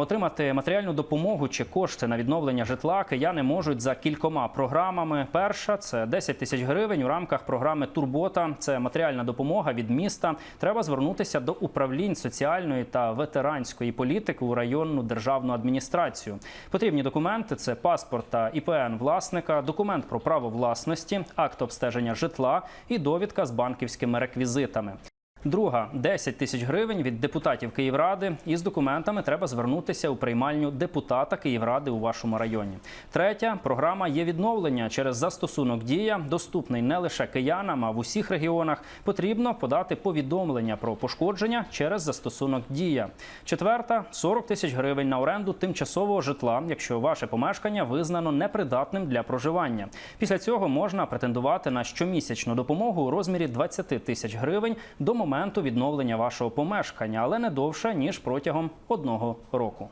отримати матеріальну допомогу чи кошти на відновлення житла кияни можуть за кількома програмами. Перша це 10 тисяч гривень у рамках програми Турбота. Це матеріальна допомога від міста. Треба звернутися до управлінь соціальної та ветеранської політики у районну державну адміністрацію. Потрібні документи це паспорт та ІПН власника, документ про право власності, акт обстеження житла і довідка з банківськими реквізитами. Друга 10 тисяч гривень від депутатів Київради. Із документами треба звернутися у приймальню депутата Київради у вашому районі. Третя програма є відновлення через застосунок дія, доступний не лише киянам, а в усіх регіонах. Потрібно подати повідомлення про пошкодження через застосунок дія. Четверта 40 тисяч гривень на оренду тимчасового житла, якщо ваше помешкання визнано непридатним для проживання. Після цього можна претендувати на щомісячну допомогу у розмірі 20 тисяч гривень до моменту відновлення вашого помешкання, але не довше ніж протягом одного року.